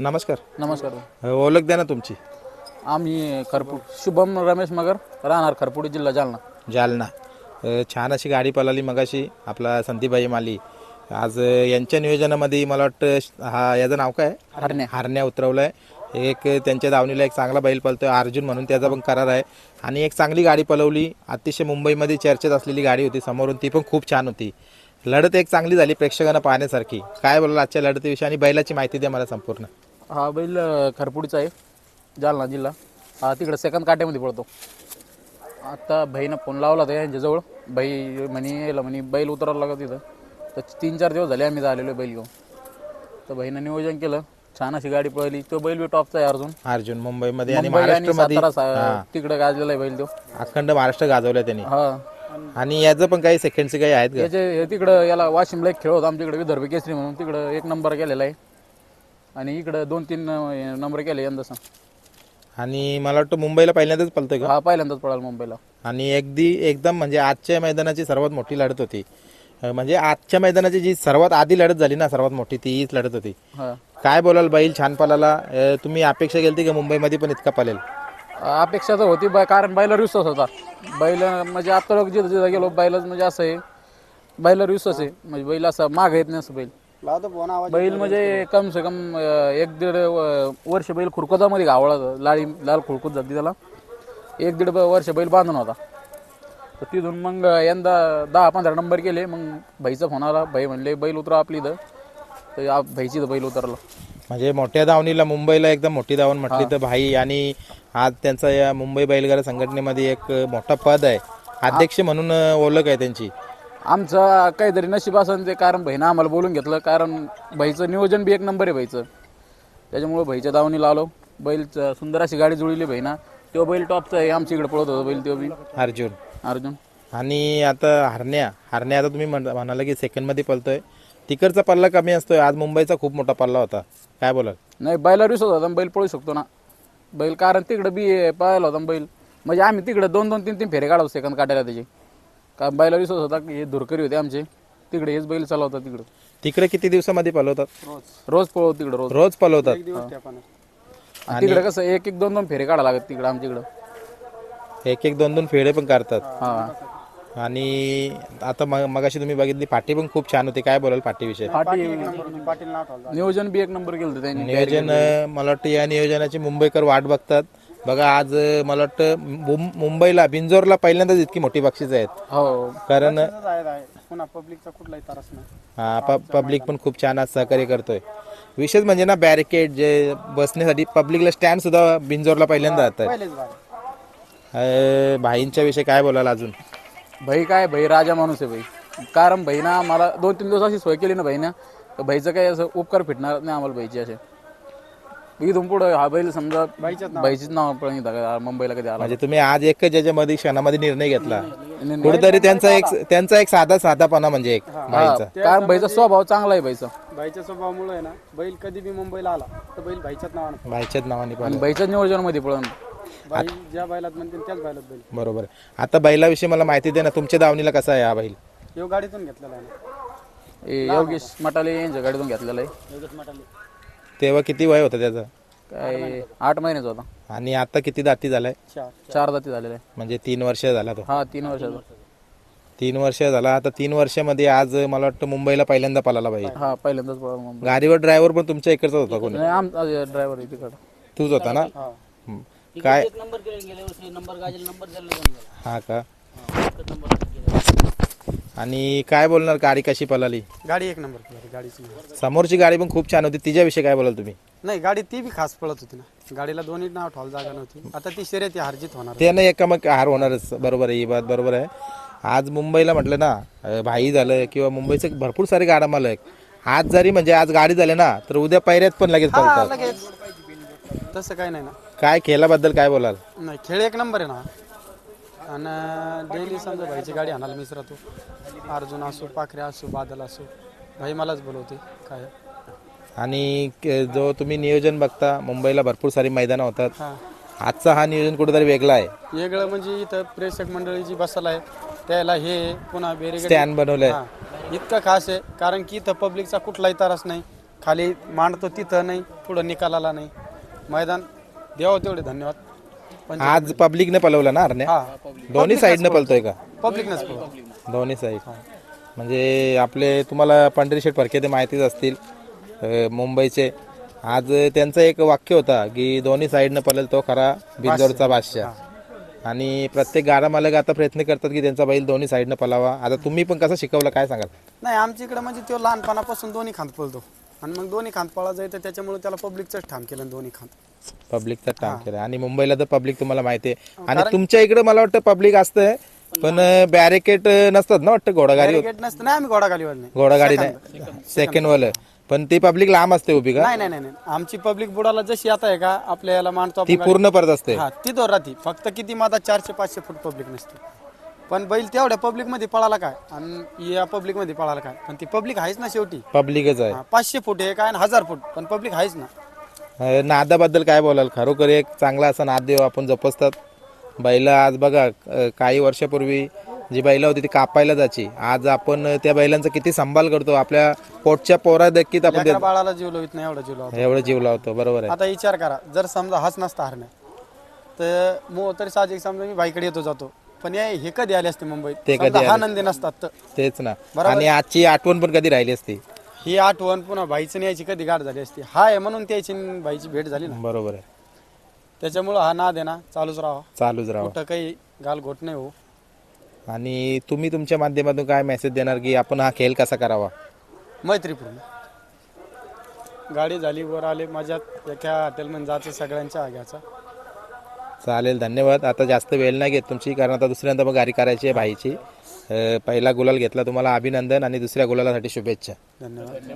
नमस्कार. नमस्कार ओळख द्या ना तुमची. आम्ही खरपूड शुभम रमेश मगर राहणार खरपुडी जिल्हा जालना. जालना. अ, छान अशी गाडी पळाली मगाशी. आपला संदीपभाई माली. आज अ, यांच्या नियोजनामध्ये मला वाटतं श- हा याचं नाव काय? हरण्या. हारण्या उतरवलाय. एक त्यांच्या दावणीला एक चांगला बैल पळतोय अर्जुन म्हणून त्याचा पण करार आहे. आणि एक चांगली गाडी पळवली. अतिशय मुंबईमध्ये चर्चेत असलेली गाडी होती समोरून. ती पण खूप छान होती. लढत एक चांगली झाली प्रेक्षकांना पाहण्यासारखी. काय बोलाल आजच्या लढतीविषयी? आणि बैलाची माहिती द्या मला संपूर्ण. हा बैल खरपुडीचा आहे. जालना जिल्हा. हा तिकडे सेकंद काट्यामध्ये पडतो आता भाईनं फोन लावला होता यांच्याजवळ. बाई म्हणे याला म्हणे बैल उतरावं लागत तिथं तर तीन चार दिवस झाले आम्ही आलेलो बैल घेऊन. तर भाईनं नियोजन केलं. छान अशी गाडी पळली. तो बैल बी टॉपचा आहे अर्जुन. अर्जुन मुंबईमध्ये आणि मुंबई आणि महाराष्ट्रामध्ये. सातारा सा- तिकडे गाजलेला आहे बैल तो. अखंड महाराष्ट्र गाजवलं त्यांनी. हा. आणि याचं पण काही सेकंडचे काही आहेत का? याचे हे तिकडं याला वाशिमला एक खेळ होता. आमच्याकडे विदर्भ केसरी म्हणून. तिकडं एक नंबर केलेला आहे. आणि इकडं दोन तीन नंबर केले यंदाचा आणि मला वाटतं मुंबईला पहिल्यांदाच पलतोय का? हा पहिल्यांदाच पळाला मुंबईला. आणि अगदी एकदम म्हणजे आजच्या मैदानाची सर्वात मोठी लढत होती. अं, म्हणजे आजच्या मैदानाची जी सर्वात आधी लढत झाली ना सर्वात मोठी तीच लढत होती. हा. काय बोलाल बैल छान पळाला अं, तुम्ही अपेक्षा केली का मुंबईमध्ये पण इतका पळेल? अपेक्षा तर होती कारण बैलावर विश्वास होता. बैल म्हणजे आता लोक जिथं जिथं गेलो बैलच म्हणजे असं आहे. बैलावर विश्वास आहे. म्हणजे बैल असं माग येत नाही असं बैल. बैल म्हणजे कम से कम अं, एक दीड अं, वर्ष बैल खुरकुतामध्ये गावळा. लाळी लाल खुरकूत झाली त्याला. एक दीड ब- वर्ष बैल बांधून होता. तर तिथून मग यंदा दहा पंधरा नंबर केले. मग भाईचा फोन आला. भाई म्हणले बैल उतरा आपली इथं. तर आ- भाईची बैल उतरला. म्हणजे मोठ्या धावणीला मुंबईला एकदम मोठी धावण म्हटली तर भाई आणि आज त्यांचा या मुंबई बैलगाडा संघटनेमध्ये एक मोठा पद आहे. अध्यक्ष म्हणून अं, ओळख आहे त्यांची. आमचं काहीतरी नशीब असेल ते कारण बहिणं आम्हाला बोलून घेतलं. कारण भाईचं नियोजन बी एक नंबर आहे भाईचं. त्याच्यामुळे भाईच्या दावणीला आलो. बैल सुंदर अशी गाडी जुळली बहिणा तो बैल टॉपचा आहे. आमच्या इकडे पळत होता बैल तो बी. अर्जुन. अर्जुन. आणि आता हरण्या. हरण्या आता तुम्ही म्हण- म्हणाला की सेकंडमध्ये पळतोय. तिकडचा पल्ला कमी असतोय. आज मुंबईचा खूप मोठा पल्ला होता. काय बोलाल? नाही बैलावर विश्वास होता बैल पळू शकतो ना. बैल कारण तिकडं बी पळायला होता बैल. म्हणजे आम्ही तिकडे दोन दोन तीन तीन फेरे काढतो सेकंद काढायला त्याचे. कारण बैलावर विश्वास होता की हे धुरकरी होते आमचे. तिकडे हेच बैल चालवता तिकडं. तिकडे किती दिवसामध्ये पळवतात? रोज. पळवतो तिकडं रोज. रोज पळवतात. आणि तिकडे कसं एक एक दोन दोन फेरे काढा लागत तिकडं आमच्या इकडं. एक एक दोन दोन फेडे पण करतात हा. आणि आता मग मगाशी तुम्ही बघितली पाठी पण खूप छान होती. काय बोलाल पाठीविषयी पाटी नियोजन बी एक नंबर केलं होतं त्यांनी. नियोजन अं, मला वाटतं या नियोजनाची मुंबईकर वाट बघतात. बघा आज अं, मला वाटतं मुं- मुंबईला बिंजोरला पहिल्यांदाच इतकी मोठी बक्षीस आहेत. हो. कारण पुन्हा पब्लिकचा कुठलाही त्रास नाही. हा प- पब्लिक पण खूप छान आज सहकार्य करतोय. विशेष म्हणजे ना बॅरिकेड जे बसण्यासाठी पब्लिकला स्टँड सुद्धा बिंजोरला पहिल्यांदा जातात पहिलेच बार अं, भाईंच्या विषयी काय बोलाल अजून? भाई काय भाई राजा माणूस आहे भाई. कारण भाई ना मला दोन तीन दिवस अशी सोय केली ना भाई ना तर भाईचं काही असं उपकार फिटणार नाही आम्हाला भाईची असे. इथून पुढं हा बैल समजा भाईचीच नाव पण इथं का- मुंबईला कधी आला म्हणजे तुम्ही आज एक ज्याच्यामध्ये क्षणामध्ये निर्णय घेतला. कुठेतरी त्यांचा एक त्यांचा एक साधा साधापणा म्हणजे एक कारण भाईचा स्वभाव चांगला आहे भाईचा भाईच्या स्वभावामुळे आहे ना बैल कधी बी मुंबईला आला तर बैल भाईच्याच नावानं भाईच्याच नावाने पण आणि भाईच्या नियोजनामध्ये पळून. बाई ज्या बैलात म्हणते त्याच बैलात बैल. बरोबर. आहे. आता बैलाविषयी मला माहिती दे ना तुमच्या दावणीला कसा आहे हा बैल? यो गाडीतून घेतलेला आहे ना. हे योगेश मटाले यांच्या गाडीतून घेतलेला आहे. योगेश मटाले. तेव्हा किती वय होतं त्याचं? काय आठ महिन्याचा होता. आणि आता किती दाती झालाय? चार. चार जाती झालेला. आहे म्हणजे तीन वर्ष झाला तो. हा तीन वर्षाचा तीन वर्ष झाला. आता तीन वर्षामध्ये आज मला वाटतं मुंबईला पहिल्यांदा पळाला पाहिजे हा पहिल्यांदाच पळाला मुंबई गाडीवर ड्रायव्हर पण तुमच्या इकडचा होता कोणी? नाही आम ड्रायव्हर आहे तिकडं. तूच होता ना? हम्म. काय? हा का? आणि काय बोलणार गाडी कशी पळाली? गाडी एक नंबर गाडीची समोरची गाडी पण खूप छान होती. तिच्याविषयी काय बोलाल तुम्ही? नाही गाडी ती बी खास पळत होती ना. गाडीला दोन्ही नाव ठॉल जागा नव्हती. आता ती शर्यती हारजीत होणार ते ना एका मग हार होणारच. बरोबर आहे ही बात बरोबर आहे. आज मुंबईला म्हटलं ना अं, भाई झालं किंवा मुंबईचे भरपूर सारे गाडा मालक. आज जरी म्हणजे आज गाडी झाली ना तर उद्या पैऱ्यात पण लगेच हा, पळतात. लगेच. तसं काही नाही ना. काय खेळाबद्दल काय बोलाल? नाही खेळ एक नंबर आहे ना. आणि डेली समजा भाईची गाडी आणायला मिस राहतो. अर्जुन असो पाखरे असो बादल असो भाई मलाच बोलवते काय. आणि क- जो तुम्ही नियोजन बघता मुंबईला भरपूर सारी मैदानं होतात. हा. आजचा हा नियोजन कुठेतरी वेगळा आहे. वेगळं म्हणजे इथं प्रेक्षक मंडळी जी बसायला आहे त्याला हे पुन्हा बेरेगडी स्टँड बनवलंय. हा. इतकं खास आहे कारण की इथं पब्लिकचा कुठलाही त्रास नाही. खाली मांडतो तिथं नाही पुढं निकालाला नाही. मैदान द्यावं तेवढे धन्यवाद. आज पब्लिकने पलवलं ना अरण्या? हा दोन्ही साईडनं पलतोय का? पब्लिकनंच पळवा दोन्ही साईड म्हणजे आपले तुम्हाला पंढरी शेठ फरके ते माहितीच असतील. अ, मुंबईचे. आज त्यांचं एक वाक्य होता की दोन्ही साईडनं पळेल तो खरा बिंदोरचा बादशाह. आणि प्रत्येक गाडा मालक आता प्रयत्न करतात की त्यांचा बैल दोन्ही साईडनं पलावा. आता तुम्ही पण कसं शिकवलं काय सांगाल? नाही आमच्या इकडे म्हणजे तो लहानपणापासून दोन्ही खांद पळतो. आणि मग दोन्ही खांद पळा तर त्याच्यामुळे त्याला पब्लिकचंच ठाम केलं दोन्ही खांद पब्लिकचा टाइम केला. आणि मुंबईला तर पब्लिक तुम्हाला माहिती आहे. आणि तुमच्या इकडे मला वाटतं पब्लिक असतंय पण बॅरिकेड नसतात ना वाटतं घोडागाडी? नसतं. नाही आम्ही घोडागालीवर नाही. घोडागाडी नाही. सेकंड वालं पण ती पब्लिक लांब असते उभी का? नाही नाही नाही नाही. आमची पब्लिक बुडाला जशी आता आहे का आपल्या याला मांडतो ती आपण पूर्ण परत असते. हा ती दोर राहते. फक्त किती माझा चारशे पाचशे फूट पब्लिक नसते. पण बैल तेवढ्या पब्लिकमध्ये पळाला काय? आणि या पब्लिकमध्ये पळाला काय? पण ती पब्लिक आहेच ना शेवटी. पब्लिकच आहे. हा, पाचशे फूट आहे काय आणि हजार फूट पण पब्लिक आहेच ना. अं, नादाबद्दल काय बोलाल? खरोखर एक चांगला असा नाद देव आपण जपसतात. बैल आज बघा अं, काही वर्षापूर्वी जी बैल होती ती कापायला जायची. आज आपण त्या बैलांचा किती सांभाळ करतो. आपल्या पोटच्या पोरा देखील आपण लेकरा बाळाला जीव लावित नाही एवढा जीव लावतो. ते- एवढं जीव लावतो. बरोबर आहे. आता विचार करा जर समजा हाच नसता हरण्या तर मग तरी साहजिक समजा मी बाईकडे येतो जातो. पण हे हे कधी आले असते मुंबईत? ते कधी समजा हा आले? नंदी नसतात तर. तेच ना. आणि आजची आठवण पण कधी राहिली असती? ही आठवण पुन्हा भाईचं यायची कधी गाठ झाली असती? हा आहे म्हणून त्याची आणि भाईची भेट झाली ना. बरोबर आहे. त्याच्यामुळं हा नाद आहे ना चालूच राहा चालूच राहा कुठं काही गालघोट नाही हो. आणि तुम्ही तुमच्या माध्यमातून काय मेसेज देणार की आपण हा खेळ कसा करावा? मैत्रीपूर्ण. गाडी झाली वर आले माझ्यात एका हॉटेलमध्ये जायचं सगळ्यांच्या आग्याचा. चालेल धन्यवाद. आता जास्त वेळ नाही घेत तुमची कारण आता दुसऱ्यांदा मग गाडी करायची आहे भाईची. पहिला गुलाल घेतला तुम्हाला अभिनंदन आणि दुसऱ्या गुलालासाठी शुभेच्छा. धन्यवाद.